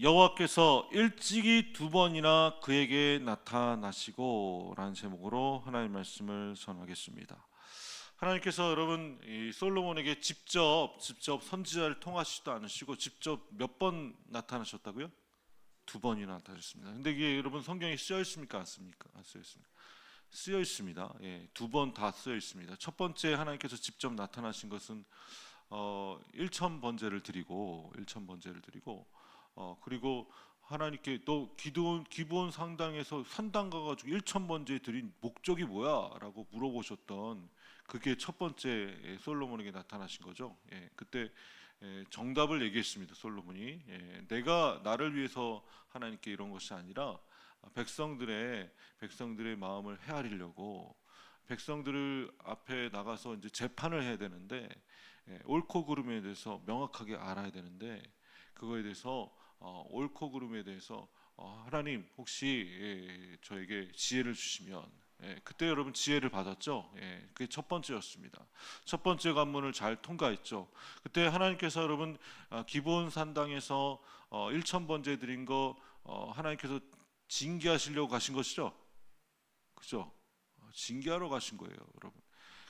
여호와께서 일찍이 두 번이나 그에게 나타나시고 라는 제목으로 하나님 말씀을 전하겠습니다. 하나님께서 여러분 이 솔로몬에게 직접 직접 선지자를 통하시지도 않으시고 직접 몇 번 나타나셨다고요? 두 번이나 나타나셨습니다. 근데 이게 여러분 성경에 쓰여 있습니까? 안 씁니까? 안 쓰여 있습니다. 쓰여 있습니다. 예, 두 번 다 쓰여 있습니다. 첫 번째 하나님께서 직접 나타나신 것은 어, 일천 번제를 드리고 일천 번제를 드리고 어, 그리고 하나님께 또 기도원 기부원 상당에서 산당 가가지고 일천 번제 드린 목적이 뭐야라고 물어보셨던 그게 첫 번째 솔로몬에게 나타나신 거죠. 예, 그때 예, 정답을 얘기했습니다. 솔로몬이 예, 내가 나를 위해서 하나님께 이런 것이 아니라 백성들의 백성들의 마음을 헤아리려고 백성들을 앞에 나가서 이제 재판을 해야 되는데 예, 옳고 그름에 대해서 명확하게 알아야 되는데 그거에 대해서 어, 옳고 그름에 대해서 어, 하나님 혹시 예, 저에게 지혜를 주시면 예, 그때 여러분 지혜를 받았죠. 예, 그게 첫 번째였습니다. 첫 번째 관문을 잘 통과했죠. 그때 하나님께서 여러분 아, 기본 산당에서 어, 1천 번째 드린 거 어, 하나님께서 징계하시려고 가신 것이죠. 그죠? 어, 징계하러 가신 거예요, 여러분.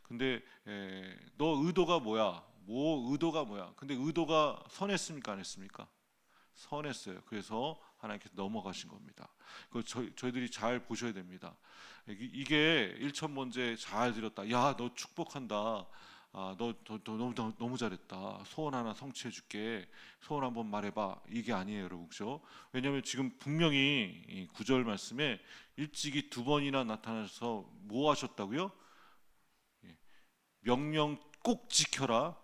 근데 에, 너 의도가 뭐야? 뭐 의도가 뭐야? 근데 의도가 선했습니까? 안 했습니까? 선했어요. 그래서 하나님께서 넘어가신 겁니다. 그 저희, 저희들이 잘 보셔야 됩니다. 이게- 이게 일천 번째 잘 드렸다. 야, 너 축복한다. 아, 너, 너, 너 너무, 너무 잘했다. 소원 하나 성취해 줄게. 소원 한번 말해 봐. 이게 아니에요, 여러분. 그죠? 왜냐하면 지금 분명히 이 구절 말씀에 일찍이 두 번이나 나타나셔서 뭐 하셨다고요? 예, 명령 꼭 지켜라.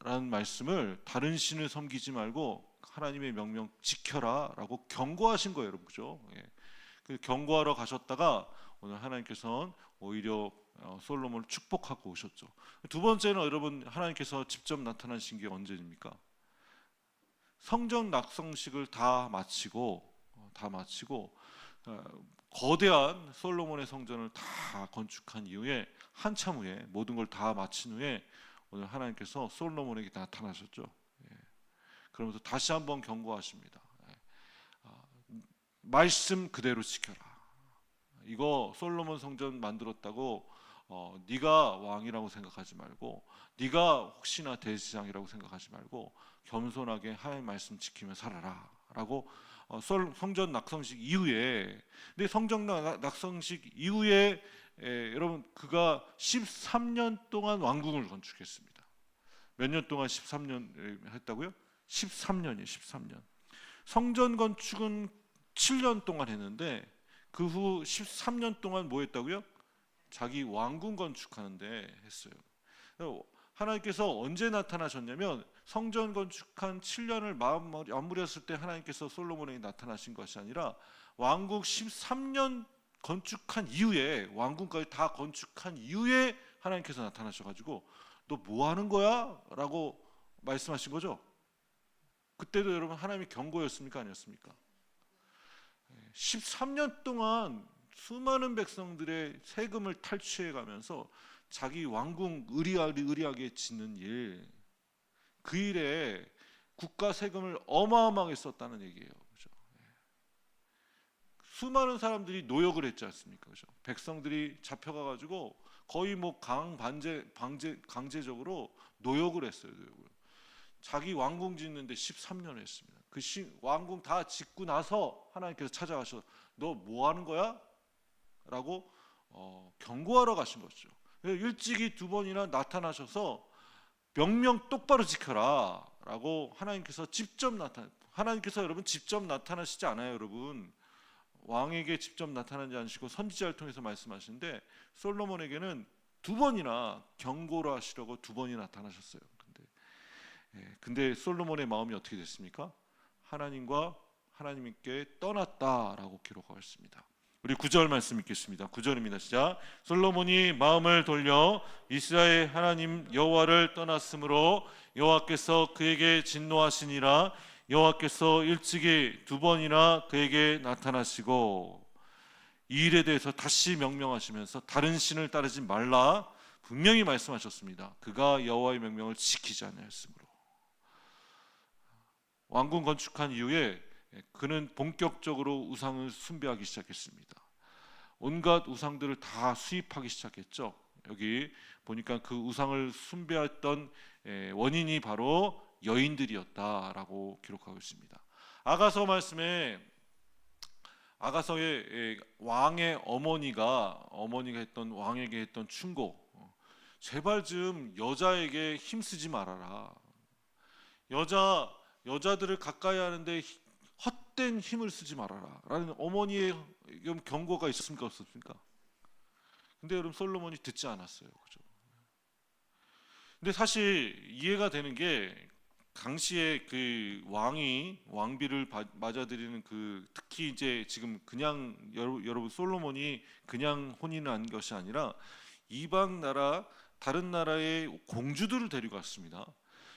라는 말씀을 다른 신을 섬기지 말고 하나님의 명령 지켜라라고 경고하신 거예요, 여러분. 그죠? 예. 그 경고하러 가셨다가 오늘 하나님께서는 오히려 어, 솔로몬을 축복하고 오셨죠. 두 번째는 여러분 하나님께서 직접 나타나신 게 언제입니까? 성전 낙성식을 다 마치고 어, 다 마치고 어, 거대한 솔로몬의 성전을 다 건축한 이후에 한참 후에 모든 걸 다 마친 후에 오늘 하나님께서 솔로몬에게 나타나셨죠. 예. 그러면서 다시 한번 경고하십니다. 예. 아, 말씀 그대로 지켜라. 이거 솔로몬 성전 만들었다고 어, 네가 왕이라고 생각하지 말고 네가 혹시나 대지장이라고 생각하지 말고 겸손하게 하나님 말씀 지키며 살아라라고 어, 솔- 성전 낙성식 이후에 근데 성전 낙- 낙성식 이후에 에, 여러분 그가 13년 동안 왕궁을 건축했습니다. 몇 년 동안 13년 했다고요? 13년이에요. 13년. 성전 건축은 7년 동안 했는데 그 후 13년 동안 뭐 했다고요? 자기 왕궁 건축하는데 했어요. 하나님께서 언제 나타나셨냐면 성전 건축한 7년을 마무리- 마무리했을 때 하나님께서 솔로몬에게 나타나신 것이 아니라 왕국 13년 건축한 이후에 왕궁까지 다 건축한 이후에 하나님께서 나타나셔 가지고 너 뭐 하는 거야?라고 말씀하신 거죠. 그때도 여러분 하나님의 경고였습니까 아니었습니까? 13년 동안 수많은 백성들의 세금을 탈취해 가면서 자기 왕궁 의리하게 의리하게 짓는 일, 그 일에 국가 세금을 어마어마하게 썼다는 얘기예요. 그죠? 예. 수많은 사람들이 노역을 했지 않습니까? 그죠? 백성들이 잡혀가 가지고 거의 뭐 강반제 방제 강제적으로 노역을 했어요. 노역을. 자기 왕궁 짓는데 13년 했습니다. 그 시, 왕궁 다 짓고 나서 하나님께서 찾아가셔 너 뭐 하는 거야? 라고 어, 경고하러 가신. 그래서 일찍이 두 번이나 나타나셔서 명령 똑바로 지켜라 라고 하나님께서 직접 나타 하나님께서 여러분 직접 나타나시지 않아요 여러분 왕에게 직접 나타나지 않으시고 선지자를 통해서 말씀하시는데 솔로몬에게는 두 번이나 경고를 하시려고 두 번이나 나타나셨어요 예, 근데 솔로몬의 마음이 어떻게 됐습니까? 하나님과 하나님께 떠났다라고 기록하고 있습니다. 우리 구절 말씀 읽겠습니다. 구절입니다. 시작. 솔로몬이 마음을 돌려 이스라엘 하나님 여호와를 떠났으므로 여호와께서 그에게 진노하시니라 여호와께서 일찍이 두 번이나 그에게 나타나시고 이 일에 대해서 다시 명령하시면서 다른 신을 따르지 말라 분명히 말씀하셨습니다. 그가 여호와의 명령을 지키지 않았으므로 왕궁 건축한 이후에 예, 그는 본격적으로 우상을 숭배하기 시작했습니다. 온갖 우상들을 다 수입하기 시작했죠. 여기 보니까 그 우상을 숭배했던 예, 원인이 바로 여인들이었다라고 기록하고 있습니다. 아가서 말씀에 아가서의 예, 왕의 어머니가 어머니가 했던 왕에게 했던 충고 어, 제발 좀 여자에게 힘쓰지 말아라. 여자 여자들을 가까이 하는데 히- 헛된 힘을 쓰지 말아라 라는 어머니의 이런 경고가 있었습니까 없었습니까? 근데 여러분 솔로몬이 듣지 않았어요. 그죠? 근데 사실 이해가 되는 게 당시에 그 왕이 왕비를 바- 맞아들이는 그 특히 이제 지금 그냥 여러- 여러분 솔로몬이 그냥 혼인을 한 것이 아니라 이방 나라 다른 나라의 공주들을 데리고 왔습니다.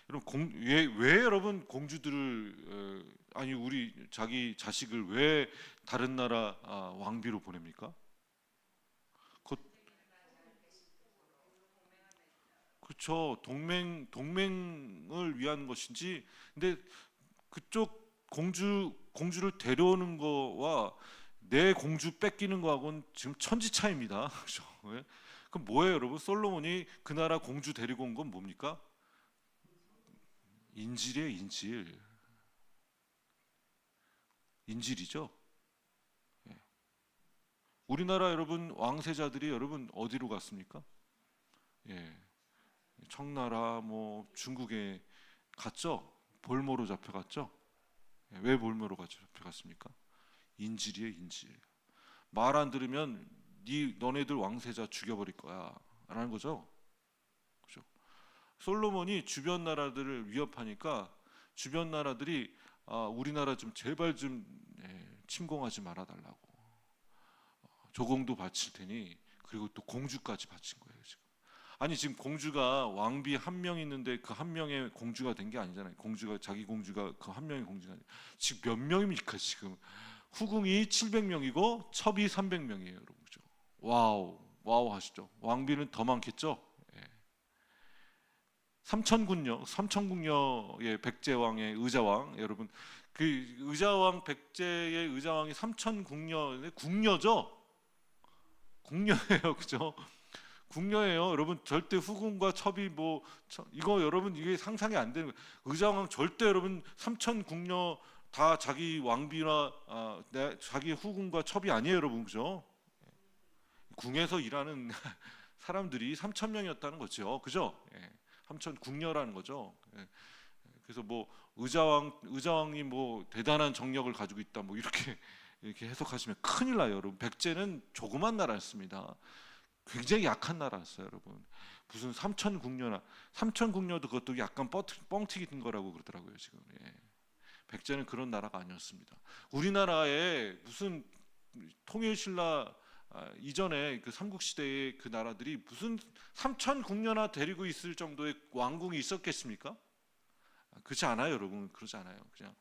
여러분 공, 왜, 왜 여러분 공주들을 어, 아니 우리 자기 자식을 왜 다른 나라 아, 왕비로 보냅니까? 그렇죠. 동맹 동맹을 위한 것인지 근데 그쪽 공주 공주를 데려오는 거와 내 공주 뺏기는 거하고는 지금 천지 차이입니다. 그렇죠? 예? 그럼 뭐예요, 여러분? 솔로몬이 그 나라 공주 데리고 온 건 뭡니까? 인질이에요, 인질. 인질이죠. 예. 우리나라 여러분 왕세자들이 여러분 어디로 갔습니까? 예. 청나라 뭐 중국에 갔죠. 볼모로 잡혀갔죠. 예, 왜 볼모로 가- 잡혀갔습니까? 인질이에요, 인질. 말 안 들으면 네 너네들 왕세자 죽여버릴 거야라는 거죠. 솔로몬이 주변 나라들을 위협하니까 주변 나라들이 아, 우리나라 좀 제발 좀 예, 침공하지 말아달라고 어, 조공도 바칠 테니 그리고 또 공주까지 바친 거예요 지금. 아니 지금 공주가 왕비 한 명 있는데 그 한 명의 공주가 된 게 아니잖아요. 공주가 자기 공주가 그 한 명의 공주가 아니에요. 지금 몇 명입니까 지금? 후궁이 700명이고 첩이 300명이에요, 여러분. 그죠? 와우, 와우 하시죠. 왕비는 더 많겠죠? 예. 삼천군녀, 삼천궁녀의 백제왕의 의자왕, 여러분 그 의자왕 백제의 의자왕이 삼천궁녀의 궁녀죠? 궁녀예요, 그죠? 궁녀예요. 여러분 절대 후궁과 첩이 뭐 저- 이거 여러분 이게 상상이 안 되는 거예요. 의자왕 절대 여러분 삼천 궁녀 다 자기 왕비나 아, 내, 자기 후궁과 첩이 아니에요, 여러분 그죠? 궁에서 일하는 사람들이 3천 명이었다는 거죠, 그죠? 예, 삼천 궁녀라는 거죠. 예. 그래서 뭐 의자왕 의자왕이 뭐 대단한 정력을 가지고 있다, 뭐 이렇게 이렇게 해석하시면 큰일 나요, 여러분. 백제는 조그만 나라였습니다. 굉장히 약한 나라였어요, 여러분. 무슨 삼천 궁녀나 삼천 궁녀도 그것도 약간 뻥튀- 뻥튀기인 거라고 그러더라고요, 지금. 예. 백제는 그런 나라가 아니었습니다. 우리나라에 무슨 통일신라 아, 이전에 그 삼국 시대의 그 나라들이 무슨 삼천 궁녀나 데리고 있을 정도의 왕궁이 있었겠습니까? 아, 그렇지 않아요, 여러분. 그러지 않아요. 그냥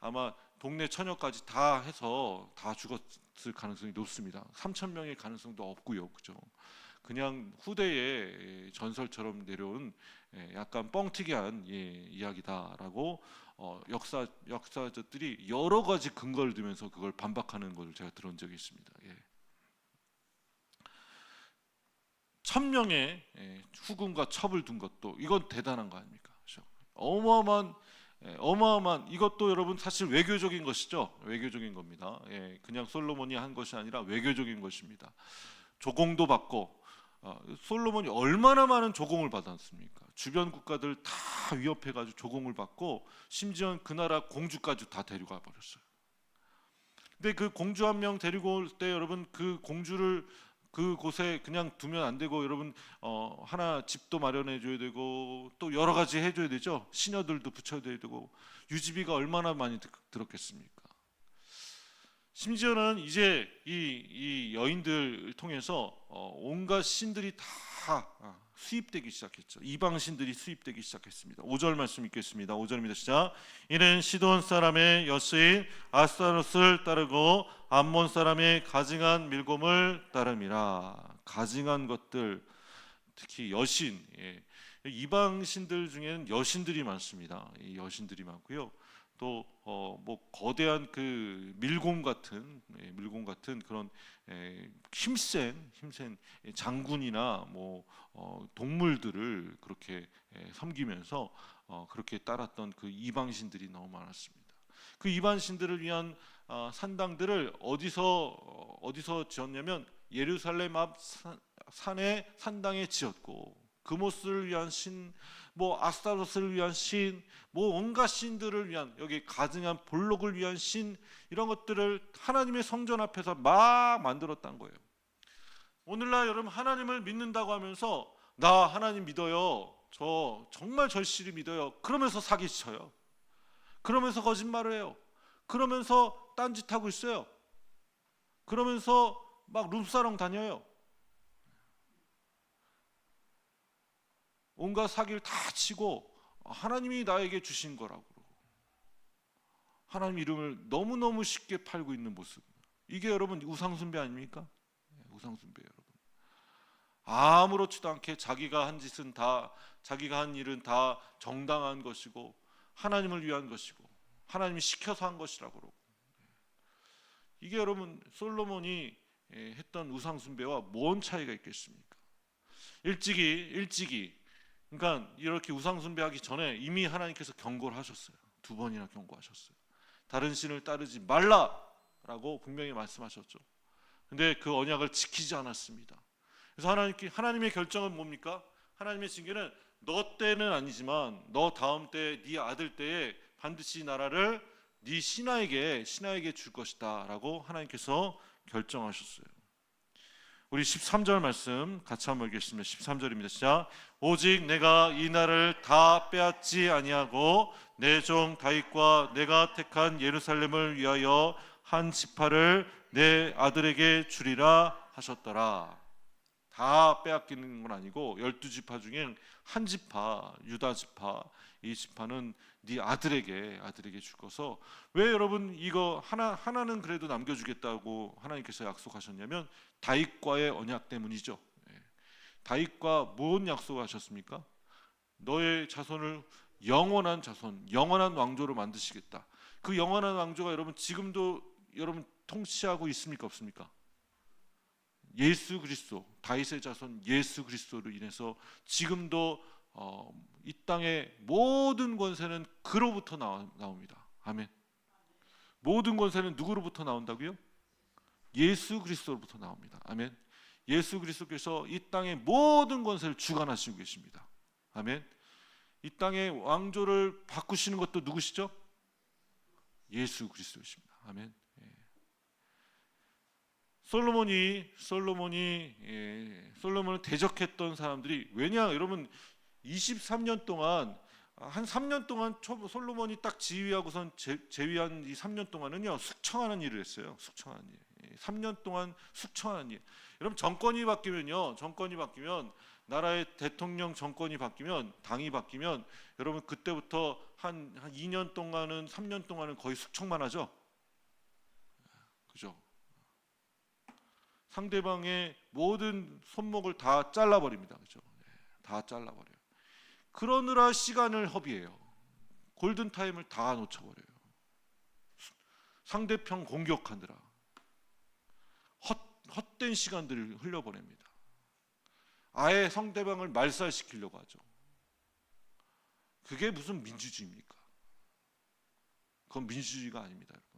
아마 동네 처녀까지 다 해서 다 죽었을 가능성이 높습니다. 3천 명의 가능성도 없고요, 그죠? 그냥 후대의 전설처럼 내려온 예, 약간 뻥튀기한 예, 이야기다라고 어, 역사 역사자들이 여러 가지 근거를 들면서 그걸 반박하는 것을 제가 들은 적이 있습니다. 예. 천 명의 예, 후군과 첩을 둔 것도 이건 대단한 거 아닙니까? 그렇죠? 어마어마한 예, 어마어마한 이것도 여러분 사실 외교적인 것이죠. 외교적인 겁니다. 예, 그냥 솔로몬이 한 것이 아니라 외교적인 것입니다. 조공도 받고 어, 솔로몬이 얼마나 많은 조공을 받았습니까? 주변 국가들 다 위협해가지고 조공을 받고 심지어 그 나라 공주까지 다 데려가 버렸어요. 근데 그 공주 한 명 데리고 올 때 여러분 그 공주를 그 곳에 그냥 두면 안 되고 여러분 어, 하나 집도 마련해 줘야 되고 또 여러 가지 해 줘야 되죠. 시녀들도 붙여야 되고 유지비가 얼마나 많이 드- 들었겠습니까? 심지어는 이제 이, 이 여인들을 통해서 어, 온갖 신들이 다 아, 수입되기 시작했죠. 이방 신들이 수입되기 시작했습니다. 5절 말씀 읽겠습니다. 5절입니다. 시작. 이는 시돈 사람의 여스인 아스타로스를 따르고 암몬 사람의 가증한 밀곰을 따름이라. 가증한 것들 특히 여신 예. 이방 신들 중에는 여신들이 많습니다. 이 여신들이 많고요. 또어뭐 거대한 그 밀곰 같은 예, 밀곰 같은 그런 예, 힘센 힘센 장군이나 뭐 어, 동물들을 그렇게 예, 섬기면서 어, 그렇게 따랐던 그 이방신들이 너무 많았습니다. 그 이방신들을 위한 아, 산당들을 어디서 어, 어디서 지었냐면 예루살렘 앞 산, 산에 산당에 지었고 그모스를 위한 신, 뭐 아스타로스를 위한 신, 뭐 온갖 신들을 위한 여기 가증한 볼록을 위한 신 이런 것들을 하나님의 성전 앞에서 막 만들었단 거예요. 오늘날 여러분 하나님을 믿는다고 하면서 나 하나님 믿어요. 저 정말 절실히 믿어요. 그러면서 사기쳐요. 그러면서 거짓말을 해요. 그러면서 딴짓하고 있어요. 그러면서 막 룸사롱 다녀요. 온갖 사기를 다 치고 하나님이 나에게 주신 거라고 하나님 이름을 너무너무 쉽게 팔고 있는 모습. 이게 여러분 우상숭배 아닙니까? 네, 우상숭배 여러분. 아무렇지도 않게 자기가 한 짓은 다 자기가 한 일은 다 정당한 것이고 하나님을 위한 것이고 하나님이 시켜서 한 것이라고 그러고 이게 여러분 솔로몬이 예, 했던 우상 숭배와 뭔 차이가 있겠습니까? 일찍이 일찍이 그러니까 이렇게 우상 숭배하기 전에 이미 하나님께서 경고를 하셨어요. 두 번이나 경고하셨어요. 다른 신을 따르지 말라라고 분명히 말씀하셨죠. 근데 그 언약을 지키지 않았습니다. 그래서 하나님께 하나님의 결정은 뭡니까? 하나님의 징계는 너 때는 아니지만 너 다음 때 네 아들 때에 반드시 이 나라를 네 신하에게 신하에게 줄 것이다라고 하나님께서 결정하셨어요. 우리 13절 말씀 같이 한번 읽겠습니다. 13절입니다. 시작. 오직 내가 이 날을 다 빼앗지 아니하고 내 종 다윗과 내가 택한 예루살렘을 위하여 한 지파를 내 아들에게 주리라 하셨더라. 다 빼앗기는 건 아니고 열두 지파 중에 한 지파 유다 지파 이 지파는 네 아들에게 아들에게 줄 거서 왜 여러분 이거 하나 하나는 그래도 남겨주겠다고 하나님께서 약속하셨냐면 다윗과의 언약 때문이죠. 예. 다윗과 뭔 약속하셨습니까? 너의 자손을 영원한 자손, 영원한 왕조로 만드시겠다. 그 영원한 왕조가 여러분 지금도 여러분 통치하고 있습니까 없습니까? 예수 그리스도 다윗의 자손 예수 그리스도로 인해서 지금도 어, 이 땅의 모든 권세는 그로부터 나와, 나옵니다. 아멘. 모든 권세는 누구로부터 나온다고요? 예수 그리스도로부터 나옵니다. 아멘. 예수 그리스도께서 이 땅의 모든 권세를 주관하시고 계십니다. 아멘. 이 땅의 왕조를 바꾸시는 것도 누구시죠? 예수 그리스도십니다. 아멘. 예. 솔로몬이 솔로몬이 예, 솔로몬을 대적했던 사람들이 왜냐 여러분 23년 동안 한 3년 동안 초- 솔로몬이 딱 지휘하고선 제, 제위한 이 3년 동안은요 숙청하는 일을 했어요. 숙청하는 일. 예, 3년 동안 숙청하는 일. 여러분 정권이 바뀌면요 정권이 바뀌면 나라의 대통령 정권이 바뀌면 당이 바뀌면 여러분 그때부터 한, 한 2년 동안은 3년 동안은 거의 숙청만 하죠. 그죠? 상대방의 모든 손목을 다 잘라버립니다. 그죠? 네, 다 잘라버려요. 그러느라 시간을 허비해요. 골든 타임을 다 놓쳐버려요. 상대편 공격하느라 헛, 헛된 시간들을 흘려보냅니다. 아예 상대방을 말살시키려고 하죠. 그게 무슨 민주주의입니까? 그건 민주주의가 아닙니다, 여러분.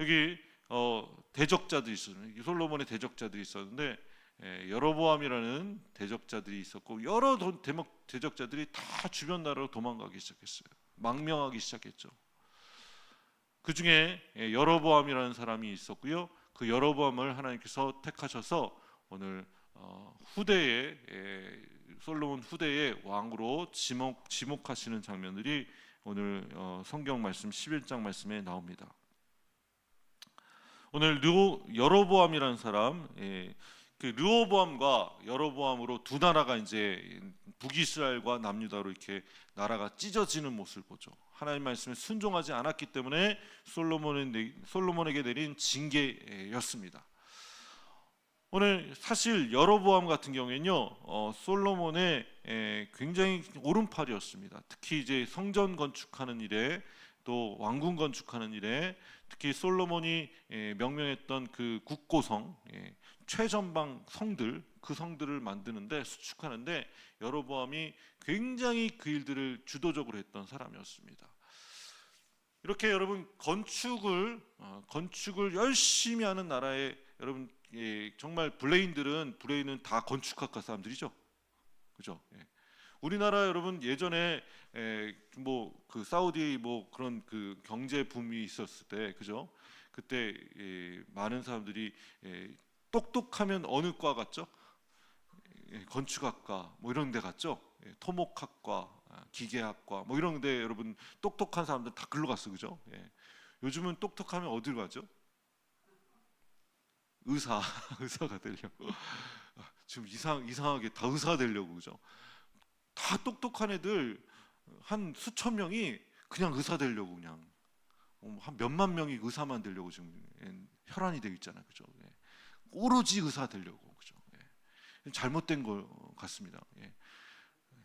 여기 어, 대적자들이 있었는데 솔로몬의 대적자들이 있었는데 예, 여로보암이라는 대적자들이 있었고 여러 도- 대목 대적자들이 다 주변 나라로 도망가기 시작했어요. 망명하기 시작했죠. 그 중에 예, 여로보암이라는 사람이 있었고요. 그 여로보암을 하나님께서 택하셔서 오늘 어, 후대에 예, 솔로몬 후대의 왕으로 지목 지목하시는 장면들이 오늘 어, 성경 말씀 11장 말씀에 나옵니다. 오늘 르 여로보암이라는 사람, 예, 그 르호보암과 여로보암으로 두 나라가 이제 북이스라엘과 남유다로 이렇게 나라가 찢어지는 모습을 보죠. 하나님 말씀에 순종하지 않았기 때문에 솔로몬에, 솔로몬에게 내린 징계였습니다. 오늘 사실 여로보암 같은 경우에는요 어, 솔로몬의 에, 굉장히 오른팔이었습니다. 특히 이제 성전 건축하는 일에 또 왕궁 건축하는 일에 특히 솔로몬이 에, 명명했던 그 국고성 예, 최전방 성들 그 성들을 만드는데 수축하는데 여로보암이 굉장히 그 일들을 주도적으로 했던 사람이었습니다. 이렇게 여러분 건축을 어, 건축을 열심히 하는 나라에 여러분 예, 정말 브레인들은 브레인은 다 건축학과 사람들이죠. 그죠? 예. 우리나라 여러분 예전에 뭐 그 사우디 뭐 그런 그 경제 붐이 있었을 때 그죠? 그때 예, 많은 사람들이 예, 똑똑하면 어느 과 갔죠? 예, 건축학과 뭐 이런 데 갔죠? 예, 토목학과, 아, 기계학과 뭐 이런 데 여러분 똑똑한 사람들 다 글로 갔어 그죠? 예. 요즘은 똑똑하면 어디로 가죠? 의사 의사가 되려고 지금 이상 이상하게 다 의사가 되려고 그죠? 다 똑똑한 애들 한 수천 명이 그냥 의사 되려고 그냥 어, 한 몇만 명이 의사만 되려고 지금 예, 혈안이 되어 있잖아요, 그죠? 예. 오로지 의사 되려고 그죠? 예. 잘못된 것 같습니다. 예.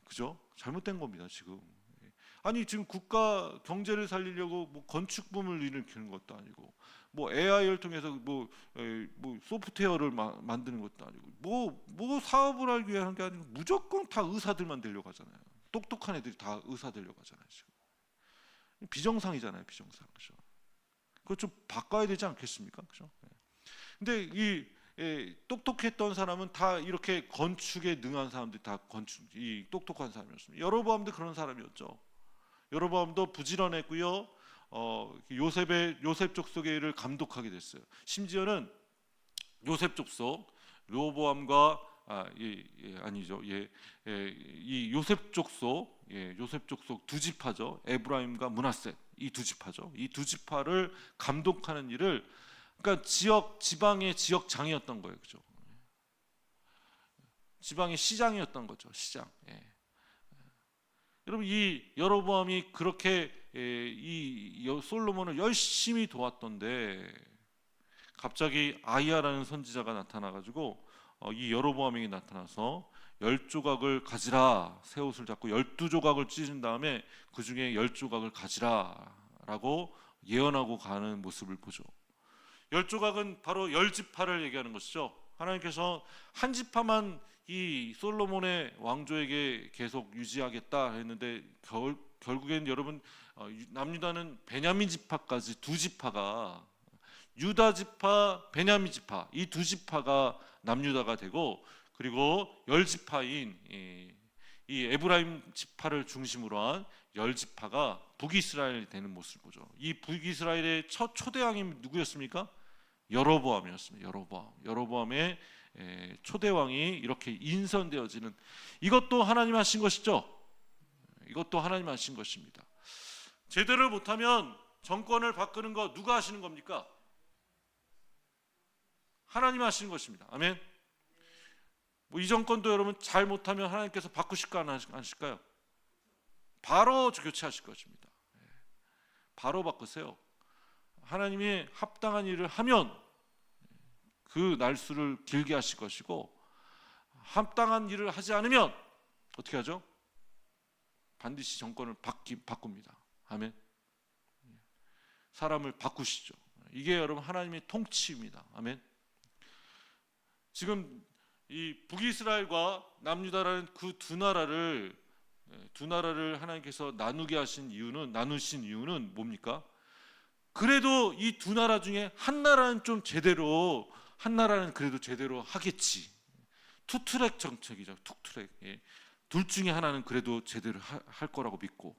그죠? 잘못된 겁니다 지금. 예. 아니 지금 국가 경제를 살리려고 뭐 건축 붐을 일으키는 것도 아니고 뭐 AI를 통해서 뭐, 에, 뭐 소프트웨어를 마- 만드는 것도 아니고 뭐, 뭐 사업을 하기 위한 게 아니고 무조건 다 의사들만 되려고 하잖아요. 똑똑한 애들이 다 의사 되려고 하잖아요. 지금 비정상이잖아요. 비정상 그죠? 그거 좀 바꿔야 되지 않겠습니까? 그죠? 예. 근데 이 예, 똑똑했던 사람은 다 이렇게 건축에 능한 사람들이 다 건축 이 똑똑한 사람이었습니다. 여로보암도 그런 사람이었죠. 여로보암도 부지런했고요. 어, 요셉의 요셉 족속의 일을 감독하게 됐어요. 심지어는 요셉 족속 로보암과 아, 예, 예, 아니죠. 예, 예, 이 요셉 족속, 예, 요셉 족속 두 지파죠. 에브라임과 문하세 이두 지파죠. 이 두 지파를 감독하는 일을 그러니까 지역 지방의 지역 장이었던 거예요, 그죠? 지방의 시장이었던 거죠, 시장. 예. 여러분 이 여로보암이 그렇게 예, 이 여- 솔로몬을 열심히 도왔던데 갑자기 아이야라는 선지자가 나타나가지고 어, 이 여로보암에게 나타나서 열 조각을 가지라 새 옷을 잡고 열두 조각을 찢은 다음에 그 중에 열 조각을 가지라라고 예언하고 가는 모습을 보죠. 열 조각은 바로 열 지파를 얘기하는 것이죠. 하나님께서 한 지파만 이 솔로몬의 왕조에게 계속 유지하겠다 했는데 결, 결국엔 여러분 남유다는 베냐민 지파까지 두 지파가 유다 지파, 베냐민 지파 이 두 지파가 남유다가 되고 그리고 열 지파인 이, 이 에브라임 지파를 중심으로 한 열 지파가 북이스라엘이 되는 모습을 보죠. 이 북이스라엘의 첫 초대 왕이 누구였습니까? 여로보암이었습니다. 여로보암. 여로보암의 에, 초대 왕이 이렇게 인선되어지는 이것도 하나님 하신 것이죠. 이것도 하나님 하신 것입니다. 제대로 못하면 정권을 바꾸는 거 누가 하시는 겁니까? 하나님 하시는 것입니다. 아멘. 뭐 이 정권도 여러분 잘 못하면 하나님께서 바꾸실까 안 하실- 안 하실까요? 바로 교체하실 것입니다. 예. 바로 바꾸세요. 하나님이 합당한 일을 하면 그 날수를 길게 하실 것이고 합당한 일을 하지 않으면 어떻게 하죠? 반드시 정권을 바꿉니다. 아멘. 사람을 바꾸시죠. 이게 여러분 하나님의 통치입니다. 아멘. 지금 이 북이스라엘과 남유다라는 그 두 나라를 예, 두 나라를 하나님께서 나누게 하신 이유는 나누신 이유는 뭡니까? 그래도 이 두 나라 중에 한 나라는 좀 제대로 한 나라는 그래도 제대로 하겠지. 투트랙 정책이죠. 투트랙. 예. 둘 중에 하나는 그래도 제대로 하- 할 거라고 믿고.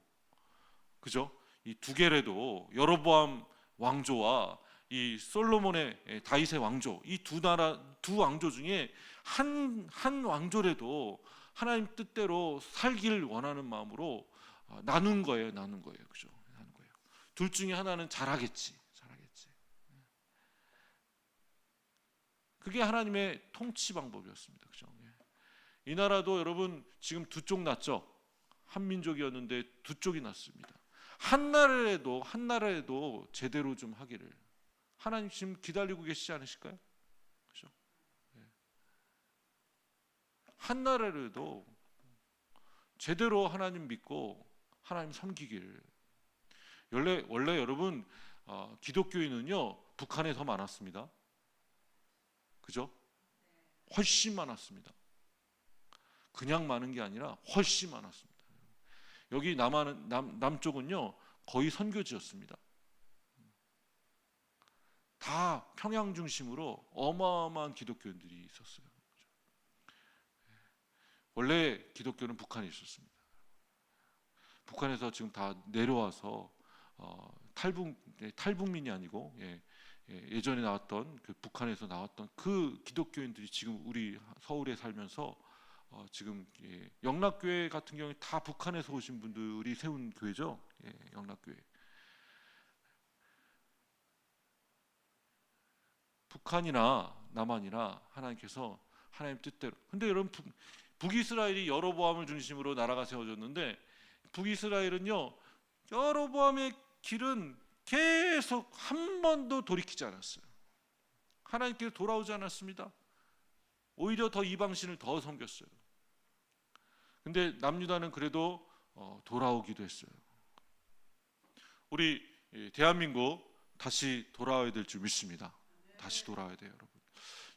그죠? 이 두 개라도 여로보암 왕조와 이 솔로몬의 예, 다윗의 왕조 이 두 나라 두 왕조 중에 한 한 왕조라도 하나님 뜻대로 살기를 원하는 마음으로 아, 나눈 거예요, 나눈 거예요, 그죠? 나눈 거예요. 둘 중에 하나는 잘하겠지, 잘하겠지. 그게 하나님의 통치 방법이었습니다, 그죠? 예. 이 나라도 여러분 지금 두 쪽 났죠. 한 민족이었는데 두 쪽이 났습니다. 한 나라에도 한 나라에도 제대로 좀 하기를 하나님 지금 기다리고 계시지 않으실까요? 그죠? 예. 한 나라라도 제대로 하나님 믿고 하나님 섬기길. 원래 원래 여러분 어, 기독교인은요 북한에 더 많았습니다. 그죠? 훨씬 많았습니다. 그냥 많은 게 아니라 훨씬 많았습니다. 여기 남한 남 남쪽은요 거의 선교지였습니다. 다 평양 중심으로 어마어마한 기독교인들이 있었어요. 원래 기독교는 북한에 있었습니다. 북한에서 지금 다 내려와서 어, 탈북 예, 탈북민이 아니고 예, 예, 전에 나왔던 그 북한에서 나왔던 그 기독교인들이 지금 우리 서울에 살면서 어, 지금 예, 영락교회 같은 경우에 다 북한에서 오신 분들이 세운 교회죠. 예, 영락교회. 북한이나 남한이나 하나님께서 하나님 뜻대로. 근데 여러분 북, 북이스라엘이 여로보암을 중심으로 나라가 세워졌는데 북이스라엘은요 여로보암의 길은 계속 한 번도 돌이키지 않았어요. 하나님께 돌아오지 않았습니다. 오히려 더 이방신을 더 섬겼어요. 근데 남유다는 그래도 어, 돌아오기도 했어요. 우리 예, 대한민국 다시 돌아와야 될 줄 믿습니다. 다시 돌아와야 돼요, 여러분.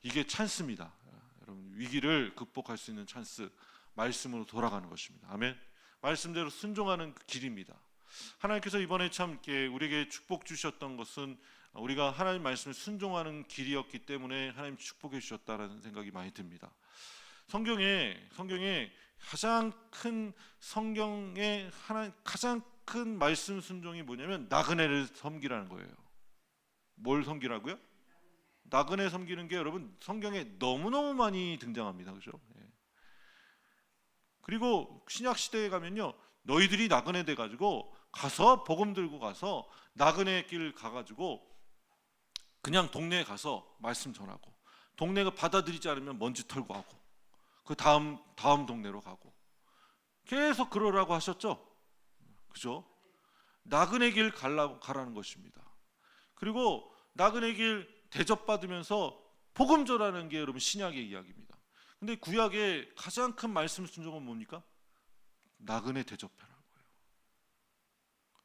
이게 찬스입니다. 여러분 위기를 극복할 수 있는 찬스, 말씀으로 돌아가는 것입니다. 아멘. 말씀대로 순종하는 그 길입니다. 하나님께서 이번에 참 우리에게 축복 주셨던 것은 우리가 하나님 말씀을 순종하는 길이었기 때문에 하나님 축복해 주셨다라는 생각이 많이 듭니다. 성경에 성경에 가장 큰 성경의 하나 가장 큰 말씀 순종이 뭐냐면 나그네를 섬기라는 거예요. 뭘 섬기라고요? 나그네 섬기는 게 여러분 성경에 너무너무 많이 등장합니다. 그죠? 예. 그리고 신약 시대에 가면요. 너희들이 나그네 돼 가지고 가서 복음 들고 가서 나그네 길가 가지고 그냥 동네에 가서 말씀 전하고 동네가 받아들이지 않으면 먼지 털고 하고 그 다음 다음 동네로 가고 계속 그러라고 하셨죠. 그죠? 나그네 길 가라고 가라는 것입니다. 그리고 나그네 길 대접받으면서 복음 전하는 게 여러분 신약의 이야기입니다. 근데 구약의 가장 큰 말씀 순종은 뭡니까? 나그네 대접해라는 거예요.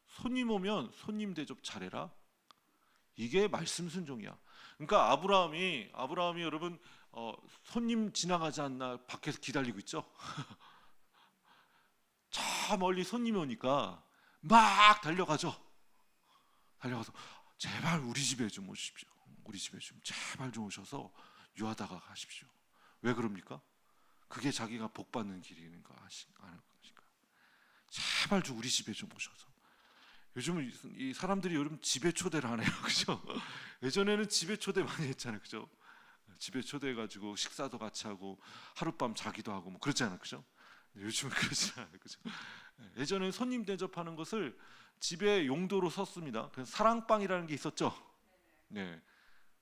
손님 오면 손님 대접 잘해라. 이게 말씀 순종이야. 그러니까 아브라함이 아브라함이 여러분 어, 손님 지나가지 않나 밖에서 기다리고 있죠. 저 멀리 손님이 오니까 막 달려가죠. 달려가서 제발 우리 집에 좀 오십시오. 우리 집에 좀 제발 좀 오셔서 유하다가 가십시오. 왜 그럽니까? 그게 자기가 복 받는 거 아는 것인가? 제발 좀 우리 집에 좀 오셔서. 요즘은 이 사람들이 요즘 집에 초대를 하네요, 그죠? 예전에는 집에 초대 많이 했잖아요, 그죠? 집에 초대해가지고 식사도 같이 하고 하룻밤 자기도 하고 뭐 그렇잖아요, 그죠? 요즘은 그러지 않아요, 그죠? 예전에 손님 대접하는 것을 집에 용도로 썼습니다. 그래서 사랑방이라는 게 있었죠. 네,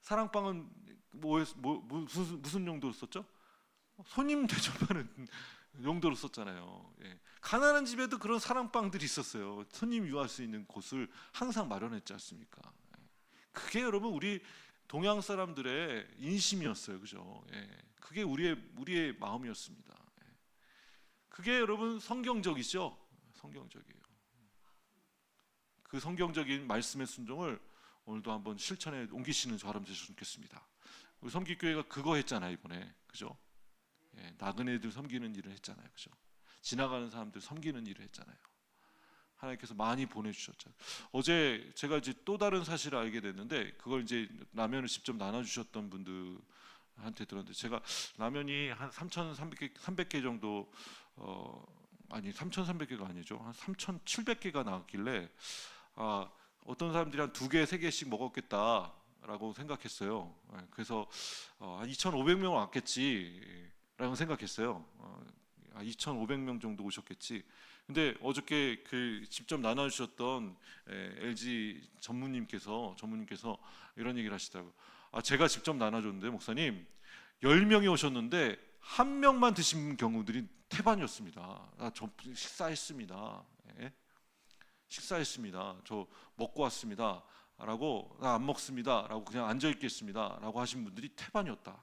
사랑방은 뭐, 뭐 무슨 무슨 용도로 썼죠? 손님 대접하는 용도로 썼잖아요. 예. 가난한 집에도 그런 사랑방들이 있었어요. 손님 유할 수 있는 곳을 항상 마련했지 않습니까? 예. 그게 여러분 우리 동양 사람들의 인심이었어요, 그죠? 예. 그게 우리의 우리의 마음이었습니다. 예. 그게 여러분 성경적이죠, 성경적이에요. 그 성경적인 말씀의 순종을 오늘도 한번 실천에 옮기시는 저람 되셨으면 좋겠습니다. 우리 섬기교회가 그거 했잖아요 이번에 그죠? 예, 나그네들 섬기는 일을 했잖아요 그죠? 지나가는 사람들 섬기는 일을 했잖아요. 하나님께서 많이 보내주셨죠. 어제 제가 이제 또 다른 사실을 알게 됐는데 그걸 이제 라면을 직접 나눠주셨던 분들한테 들었는데 제가 라면이 한 3,300개 300개 정도 어 아니 3,300개가 아니죠 한 3,700개가 나왔길래 아 어떤 사람들이 한 두 개, 세 개씩 먹었겠다라고 생각했어요. 예, 그래서 어, 한 2,500명 왔겠지라고 생각했어요. 어, 2,500명 정도 오셨겠지. 근데 어저께 그 직접 나눠주셨던 에, LG 전무님께서 전무님께서 이런 얘기를 하시더라고요. 아 제가 직접 나눠줬는데 목사님 10명이 오셨는데 한 명만 드신 경우들이 태반이었습니다. 아, 저 식사했습니다. 예? 식사했습니다. 저 먹고 왔습니다. 라고 나 안 먹습니다. 라고 그냥 앉아 있겠습니다. 라고 하신 분들이 태반이었다.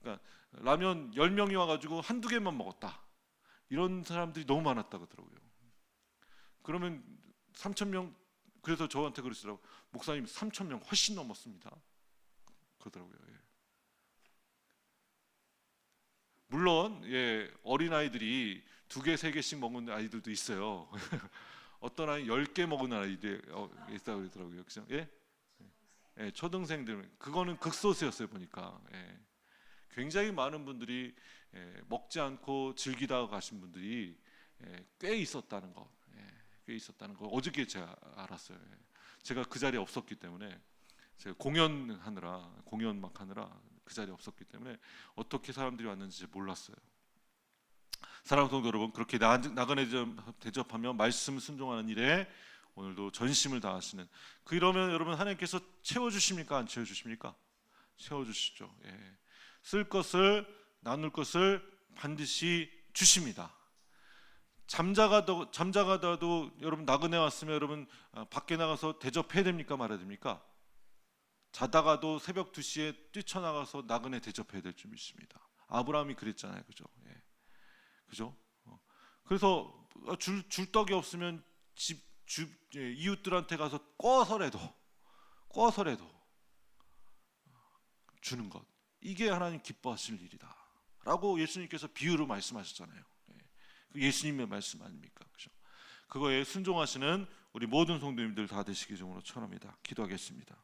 그러니까 라면 10명이 와 가지고 한두 개만 먹었다. 이런 사람들이 너무 많았다 그러더라고요. 그러면 3천 명 그래서 저한테 그러시더라고 목사님 3천 명 훨씬 넘었습니다. 그러더라고요. 예. 물론 예, 어린 아이들이 두 개, 세 개씩 먹은 아이들도 있어요. 어떤 아이 10개 먹은 아이들 어, 있다고 그러더라고요. 그죠? 예? 예, 초등생들 그거는 극소수였어요 보니까. 예. 굉장히 많은 분들이 예, 먹지 않고 즐기다가 가신 분들이 예, 꽤 있었다는 거, 예, 꽤 있었다는 거 어저께 제가 알았어요. 예. 제가 그 자리에 없었기 때문에 제가 공연하느라 공연 막 하느라 그 자리에 없었기 때문에 어떻게 사람들이 왔는지 몰랐어요. 사랑하는 성도 여러분 그렇게 나- 나그네 대접- 대접하며 말씀 순종하는 일에 오늘도 전심을 다하시는 그러면 여러분 하나님께서 채워 주십니까 안 채워 주십니까? 채워 주시죠. 예. 쓸 것을 나눌 것을 반드시 주십니다. 잠자가도 잠자가다도 여러분 나그네 왔으면 여러분 아, 밖에 나가서 대접해야 됩니까 말아야 됩니까? 자다가도 새벽 2시에 뛰쳐나가서 나그네 대접해야 될 줄 믿습니다. 아브라함이 그랬잖아요. 그죠? 예. 그죠? 어. 그래서 줄, 줄 떡이 없으면 집 주, 예, 이웃들한테 가서 꿔서라도 꿔서라도 주는 것 이게 하나님 기뻐하실 일이다. 라고 예수님께서 비유로 말씀하셨잖아요. 예. 그 예수님의 말씀 아닙니까? 그죠? 그거에 순종하시는 우리 모든 성도님들 다 되시기 중으로 축원합니다. 기도하겠습니다.